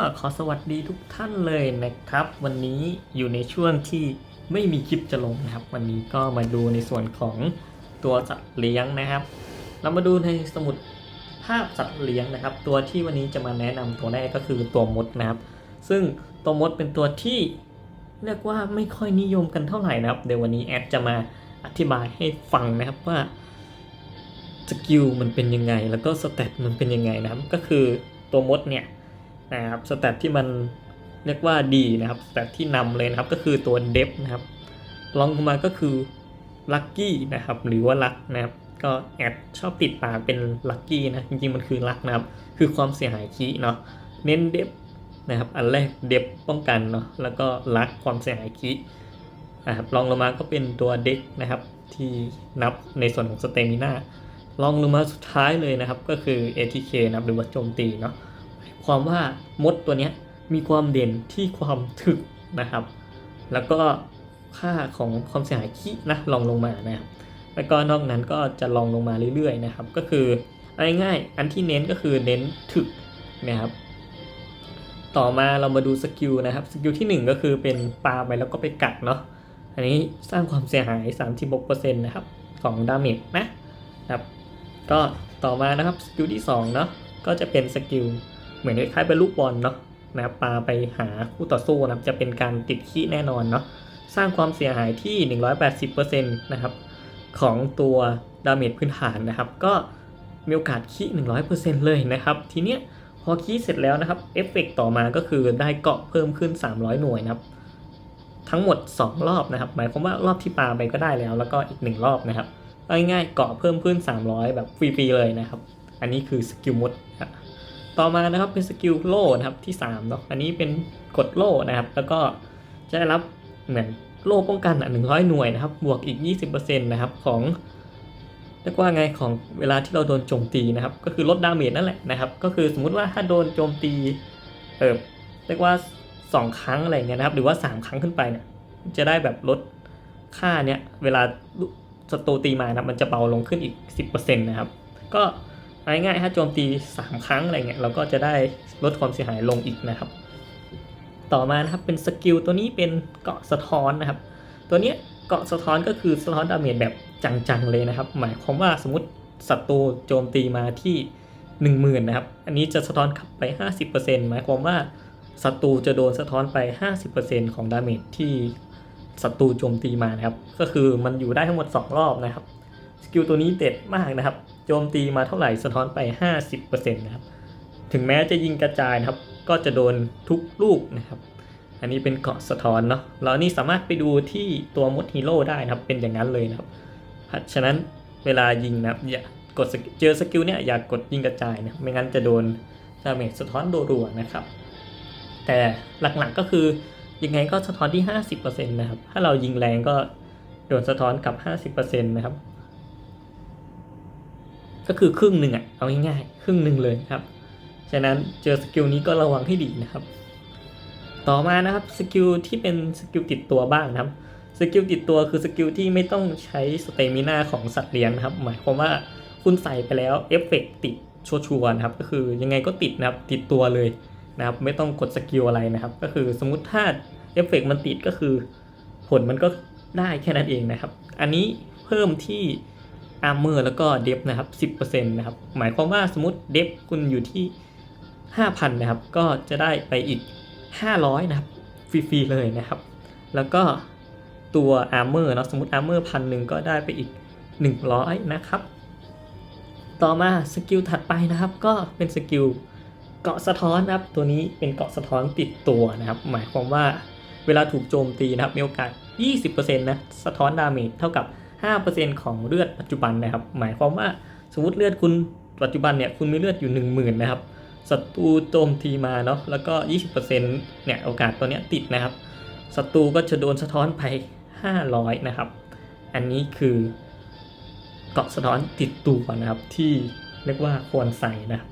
ก็ขอสวัสดีทุกท่านเลยนะครับ วันนี้อยู่ในช่วงที่ไม่มีคลิปจะลงนะครับ วันนี้ก็มาดูในส่วนของตัวสัตว์เลี้ยงนะครับ เรามาดูในสมุดภาพสัตว์เลี้ยงนะครับ ตัวที่วันนี้จะมาแนะนำตัวแรกก็คือตัวมดนะครับ ซึ่งตัวมดเป็นตัวที่เรียกว่าไม่ค่อยนิยมกันเท่าไหร่นะครับ เดี๋ยววันนี้แอดจะมาอธิบายให้ฟังนะครับว่าสกิลมันเป็นยังไง แล้วก็สเตตมันเป็นยังไงนะครับ ก็คือตัวมดเนี่ย นะครับสเตตที่มันเรียกว่าดีนะครับสเตตที่นำเลยนะครับก็คือตัวเดฟนะครับลองลงมาก็คือลัคกี้นะครับหรือว่าลักนะครับก็แอดชอบติดปากเป็นลัคกี้นะจริงๆมันคือลักนะครับคือความเสียหายคีเนาะเน้นเดฟนะครับอันแรกเดฟป้องกันเนาะแล้วก็ลักความเสียหายคีนะครับลองลงมาก็เป็นตัวเด็กนะครับที่นับในส่วนของสเตมิน่าลองลงมาสุดท้ายเลยนะครับก็คือ ATK นะครับหรือว่าโจมตีเนาะ ความว่ามดตัวเนี้ยมีความเด่นที่ความถึกนะครับ แล้วก็ค่าของความเสียหายขี้นะลองลงมานะครับแล้วก็นอกนั้นก็จะลองลงมาเรื่อยๆนะครับ ก็คือเอาง่ายๆอันที่เน้นก็คือเน้นถึกนะครับต่อมาเรามาดูสกิลนะครับสกิลที่ 1 ก็คือเป็นปาไปแล้วก็ไปกัดเนาะอันนี้สร้างความเสียหาย 36%นะครับของดาเมจนะครับก็ต่อมานะครับสกิลที่2เนาะก็จะเป็นสกิล เหมือนคล้ายๆเป็นลูกบอลเนาะนะครับปาไปหาคู่ต่อสู้นะครับจะเป็นการติดขี้แน่นอนเนาะสร้างความเสียหายที่ 180%นะครับของตัวดาเมจพื้นฐานนะครับ ก็มีโอกาสขี้ 100%เลยนะครับ ทีเนี้ยพอขี้เสร็จแล้วนะครับเอฟเฟกต่อมาก็คือได้เกาะเพิ่มขึ้น 300 หน่วยนะครับ ทั้งหมด 2 รอบนะครับ หมายความว่ารอบที่ปาไปก็ได้แล้ว แล้วก็อีก 1 รอบนะครับง่ายๆเกาะเพิ่มขึ้น 300 แบบฟรีๆเลยนะครับ อันนี้คือสกิลมดครับ ต่อมานะครับเป็นสกิลโล่นะครับที่3เนาะอันนี้เป็นกดโล่นะครับ แล้วก็จะได้รับเหมือนโล่ป้องกันอะ100หน่วยนะครับ บวกอีก 20%นะครับของเรียกว่าไงของเวลาที่เราโดนโจมตีนะครับ ก็คือลดดาเมจนั่นแหละนะครับ ก็คือสมมุติว่าถ้าโดนโจมตีเออเรียกว่า 2 ครั้งอะไรเงี้ยนะครับ หรือว่า 3 ครั้งขึ้นไปเนี่ยจะได้แบบลดค่าเนี้ยเวลาศัตรูตีมานะมันจะเบาลงขึ้นอีก 10%นะครับ ก็ ง่ายๆถ้าโจมตี 3 ครั้งอะไรเงี้ยเราก็จะได้ลดความเสียหายลงอีกนะครับ ต่อมานะครับเป็นสกิลตัวนี้เป็นเกาะสะท้อนนะครับ ตัวเนี้ยเกาะสะท้อนก็คือสะท้อนดาเมจแบบจังๆเลยนะครับ หมายความว่าสมมติศัตรูโจมตีมาที่ 10,000นะครับ อันนี้จะสะท้อนกลับไป 50%หมายความว่าศัตรูจะโดนสะท้อนไป 50%ของดาเมจที่ศัตรูโจมตีมานะครับ ก็คือมันอยู่ได้ทั้งหมด 2 รอบนะครับ สกิลตัวนี้เด็ดมากนะครับ โจมตีมาเท่าไหร่สะท้อนไป 50%นะครับ ถึงแม้จะยิงกระจายนะครับ ก็จะโดนทุกลูกนะครับ อันนี้เป็นเกาะสะท้อนเนาะแล้วนี่สามารถไปดูที่ตัวมดฮีโร่ได้นะครับ เป็นอย่างนั้นเลยนะครับฉะนั้นเวลายิงนะครับอย่ากดเจอสกิลเนี่ยอย่ากกดยิงกระจายนะไม่งั้นจะโดนดาเมจสะท้อนรัวๆนะครับ แต่หลักๆก็คือยังไงก็สะท้อนที่ 50%นะครับ ถ้าเรายิงแรงก็โดนสะท้อนกลับ 50%นะครับ ก็คือครึ่งหนึ่งอะเอาง่ายๆครึ่งหนึ่งเลยครับ ฉะนั้นเจอสกิลนี้ก็ระวังให้ดีนะครับ ต่อมานะครับสกิลที่เป็นสกิลติดตัวบ้างนะครับสกิลติดตัวคือสกิลที่ไม่ต้องใช้สเตมินาของสัตว์เลี้ยงนะครับ หมายความว่าคุณใส่ไปแล้วเอฟเฟกติดชัวร์ๆนะครับ ก็คือยังไงก็ติดนะครับติดตัวเลยนะครับ ไม่ต้องกดสกิลอะไรนะครับ ก็คือสมมุติถ้าเอฟเฟกมันติดก็คือ ผลมันก็ได้แค่นั้นเองนะครับ อันนี้เพิ่มที่ อาร์เมอร์แล้วก็เดฟนะครับ 10%นะครับ หมายความว่าสมมติเดฟคุณอยู่ที่ 5,000 นะครับ ก็จะได้ไปอีก 500 นะครับ ฟรีๆเลยนะครับ แล้วก็ตัวอาร์เมอร์เนาะสมมติอาร์เมอร์พันหนึ่งก็ได้ไปอีก 100 นะครับ ต่อมาสกิลถัดไปนะครับ ก็เป็นสกิลเกาะสะท้อนนะครับ ตัวนี้เป็นเกาะสะท้อนติดตัวนะครับ หมายความว่าเวลาถูกโจมตีนะครับมีโอกาส 20%นะ สะท้อนดาเมจเท่ากับ 5%ของเลือดปัจจุบันนะครับ หมายความว่าสมมติเลือดคุณปัจจุบันเนี่ยคุณมีเลือดอยู่ 10,000นะครับศัตรูโจมตีมาเนาะแล้วก็ 20%เนี่ยโอกาสตัวเนี้ยติดนะครับศัตรูก็จะโดนสะท้อนไป 500 นะครับ อันนี้คือเกาะสะท้อนติดตัวนะครับที่เรียกว่าควรใส่นะครับ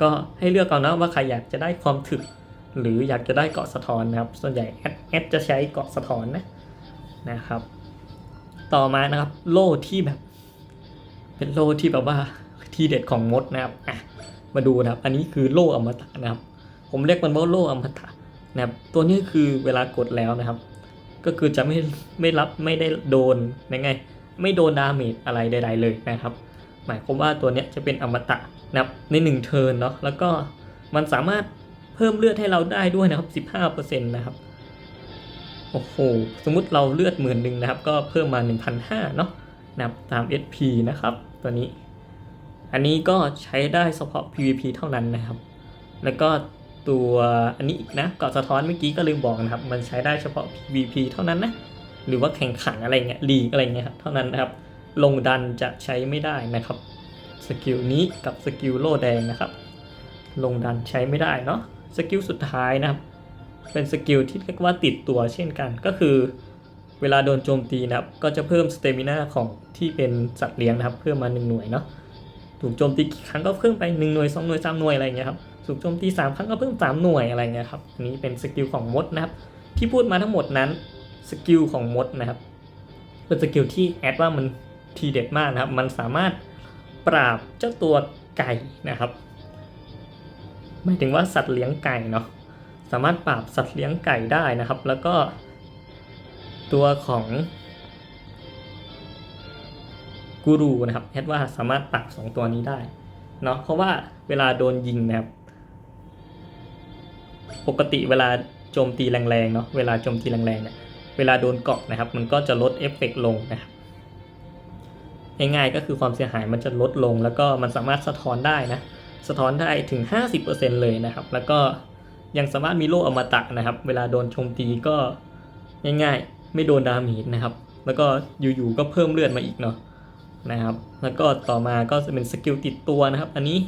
ก็ให้เลือกเอานะว่าใครอยากจะได้ความถึก หรืออยากจะได้เกาะสะท้อนนะครับ ส่วนใหญ่แอดแอดจะใช้เกาะสะท้อนนะนะครับ ต่อมานะครับ โล่ที่แบบ เป็นโล่ที่แบบว่าที่เด็ดของมดนะครับอะมาดูนะครับ อันนี้คือโล่อมตะนะครับ ผมเรียกมันว่าโล่อมตะนะครับ ตัวนี้คือเวลากดแล้วนะครับ ก็คือจะไม่ไม่รับไม่ได้โดนยังไง ไม่โดนดาเมจอะไรใด ๆ เลยนะครับ หมายความว่าตัวเนี้ยจะเป็นอมตะนะครับในหนึ่งเทิร์นเนาะแล้วก็มันสามารถเพิ่มเลือดให้เราได้ด้วยนะครับ 15%นะครับ โอ้โห สมมุติเราเลือดหมื่นหนึ่งนะครับ ก็เพิ่มมา 1,500 เนาะนะครับตาม SP นะครับ ตัวนี้ อันนี้ก็ใช้ได้เฉพาะ PVP เท่านั้นนะครับ แล้วก็ตัวอันนี้อีกนะเกาะสะท้อนเมื่อกี้ก็ลืมบอกนะครับ มันใช้ได้เฉพาะ PVP เท่านั้นนะ หรือว่าแข่งขันอะไรเงี้ยลีกอะไรเงี้ยครับเท่านั้นนะครับ ลงดันจะใช้ไม่ได้นะครับ สกิลนี้กับสกิลโล่แดงนะครับ ลงดันใช้ไม่ได้เนาะ สกิลสุดท้ายนะครับ เป็นสกิลที่เรียกว่าติดตัวเช่นกัน ก็คือเวลาโดนโจมตีนะครับ ก็จะเพิ่มสเตมินาของที่เป็นสัตว์เลี้ยงนะครับ เพิ่มมา 1 หน่วยเนาะถูกโจมตีกี่ครั้งก็เพิ่มไป 1 หน่วย 2 หน่วย 3 หน่วยอะไรเงี้ยครับถูกโจมตี 3 ครั้งก็เพิ่ม 3 หน่วยอะไรเงี้ยครับอันนี้เป็นสกิลของมดนะครับ ที่พูดมาทั้งหมดนั้นสกิลของมดนะครับเป็นสกิลที่แอดว่ามันทีเด็ดมากนะครับ มันสามารถปราบเจ้าตัวไก่นะครับหมายถึงว่าสัตว์เลี้ยงไก่เนาะ สามารถปราบสัตว์เลี้ยงไก่ได้นะครับ แล้วก็ตัวของกูรูนะครับแอดว่าสามารถปราบสองตัวนี้ได้เนาะเพราะว่าเวลาโดนยิงนะครับ ปกติเวลาโจมตีแรงๆเนาะเวลาโจมตีแรงๆเนี่ยเวลาโดนเกาะนะครับ มันก็จะลดเอฟเฟกต์ลงนะครับง่ายๆก็คือความเสียหายมันจะลดลง แล้วก็มันสามารถสะท้อนได้นะ สะท้อนได้ถึง 50%เลยนะครับ แล้วก็ ยังสามารถมีโล่อมตะนะครับ เวลาโดนโจมตีก็ง่ายๆ ไม่โดนดาเมจนะครับ แล้วก็อยู่ๆก็เพิ่มเลือดมาอีกเนาะนะครับ แล้วก็ต่อมาก็จะเป็นสกิลติดตัวนะครับ อันนี้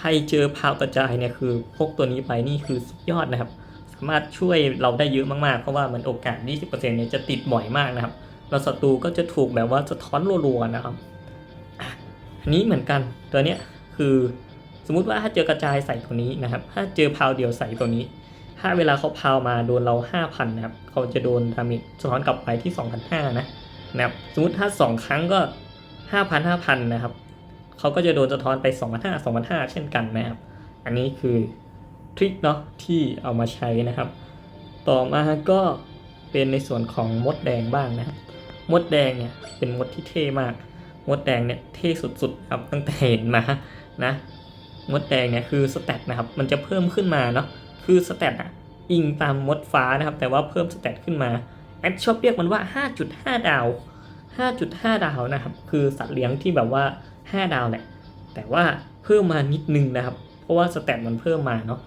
ให้เจอพาวกระจายเนี่ยคือพกตัวนี้ไปนี่คือสุดยอดนะครับ สามารถช่วยเราได้เยอะมากๆ เพราะว่ามันโอกาส 20%เนี่ยจะติดบ่อยมากนะครับ เราศัตรูก็จะถูกแบบว่าสะท้อนรัวๆนะครับ อันนี้เหมือนกันตัวเนี้ยคือ สมมุติว่าถ้าเจอกระจายใส่ตัวนี้นะครับ ถ้าเจอพาวเดียวใส่ตัวนี้ ถ้าเวลาเขาพาวมาโดนเรา 5,000นะครับเขาจะโดนดามจสะท้อนกลับไปที่ 2,500นะนะครับสมมติถ้า 2 ครั้งก็ 5,000 5,000นะครับเขาก็จะโดนสะท้อนไป 2,500 2,500 เช่นกันนะครับ อันนี้คือทริคเนาะที่เอามาใช้นะครับ ต่อมาก็เป็นในส่วนของมดแดงบ้างนะครับ มดแดงเนี่ยเป็นมดที่เท่มาก มดแดงเนี่ยเท่สุดๆครับตั้งแต่เห็นมานะ มดแดงเนี่ยคือสแตทนะครับมันจะเพิ่มขึ้นมาเนาะคือสแตทอะอิงตามมดฟ้านะครับ แต่ว่าเพิ่มสแตทขึ้นมาแอดชอบเรียกมันว่า 5.5 ดาว 5.5 ดาวนะครับ คือสัตว์เลี้ยงที่แบบว่า 5 ดาวแหละแต่ว่าเพิ่มมานิดนึงนะครับ เพราะว่าสแตทมันเพิ่มมาเนาะ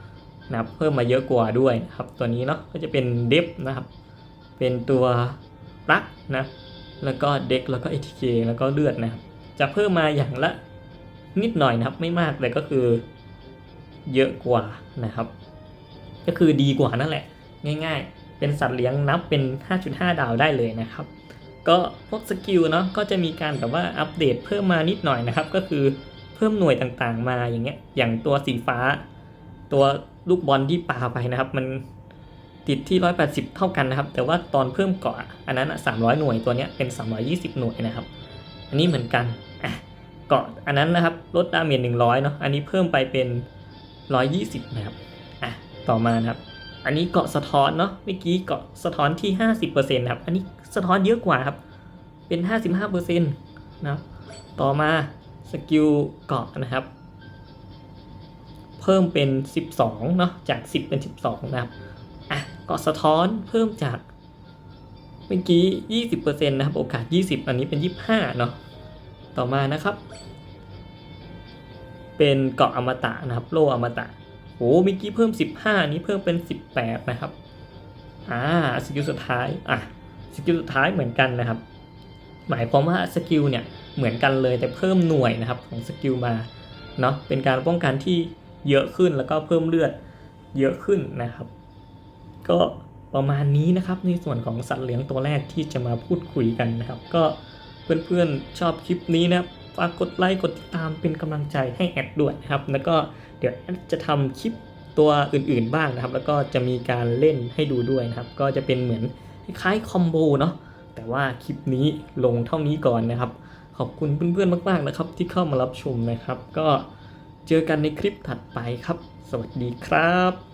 นะครับเพิ่มมาเยอะกว่าด้วยนะครับตัวนี้เนาะก็จะเป็นเดฟนะครับ เป็นตัวรักนะแล้วก็เด็กแล้วก็ ATK แล้วก็เลือดนะครับจะเพิ่มมาอย่างละ นิดหน่อยนะครับไม่มากแต่ก็คือเยอะกว่านะครับ ก็คือดีกว่านั่นแหละ ง่ายๆ เป็นสัตว์เลี้ยงนับเป็น 5.5 ดาวได้เลยนะครับ ก็พวกสกิลเนาะก็จะมีการแบบว่าอัปเดตเพิ่มมานิดหน่อยนะครับ ก็คือเพิ่มหน่วยต่างๆมาอย่างเงี้ยอย่างตัวสีฟ้า ตัวลูกบอลที่ปาไปนะครับ มันติดที่ 180 เท่ากันนะครับ แต่ว่าตอนเพิ่มเกาะอันนั้น 300 หน่วยตัวเนี้ยเป็น 320 หน่วยนะครับ อันนี้เหมือนกัน เกาะอันนั้นนะครับลดดาเมจ100เนาะอันนี้เพิ่มไปเป็น120นะครับอะต่อมานะครับ อันนี้เกาะสะท้อนเนาะเมื่อกี้เกาะสะท้อนที่50%นะครับ อันนี้สะท้อนเยอะกว่าครับ เป็น55%นะครับต่อมาสกิลเกาะนะครับ เพิ่มเป็น12เนาะจาก10เป็น12นะครับอะเกาะสะท้อนเพิ่มจากเมื่อกี้ 20%นะครับ โอกาส 20 อันนี้เป็น 25 เนาะ ต่อมานะครับ เป็นเกาะอมตะนะครับ โลอมตะโอ้เมื่อกี้เพิ่ม 15อันนี้เพิ่มเป็น 18 นะครับ อ่า สกิลสุดท้าย อะ สกิลสุดท้ายเหมือนกันนะครับ หมายความว่าสกิลเนี่ยเหมือนกันเลยแต่เพิ่มหน่วยนะครับของสกิลมา เนาะเป็นการป้องกันที่เยอะขึ้นแล้วก็เพิ่มเลือดเยอะขึ้นนะครับ ก็ประมาณนี้นะครับในส่วนของสัตว์เลี้ยงตัวแรกที่จะมาพูดคุยกันนะครับ ก็ เพื่อนๆชอบคลิปนี้นะครับฝากกดไลค์กดติดตามเป็นกำลังใจให้แอดด้วยนะครับ แล้วก็เดี๋ยวแอดจะทำคลิปตัวอื่นๆบ้างนะครับ แล้วก็จะมีการเล่นให้ดูด้วยนะครับ ก็จะเป็นเหมือนคล้ายคอมโบเนาะแต่ว่าคลิปนี้ลงเท่านี้ก่อนนะครับ ขอบคุณเพื่อนๆมากๆนะครับ ที่เข้ามารับชมนะครับ ก็เจอกันในคลิปถัดไปครับ สวัสดีครับ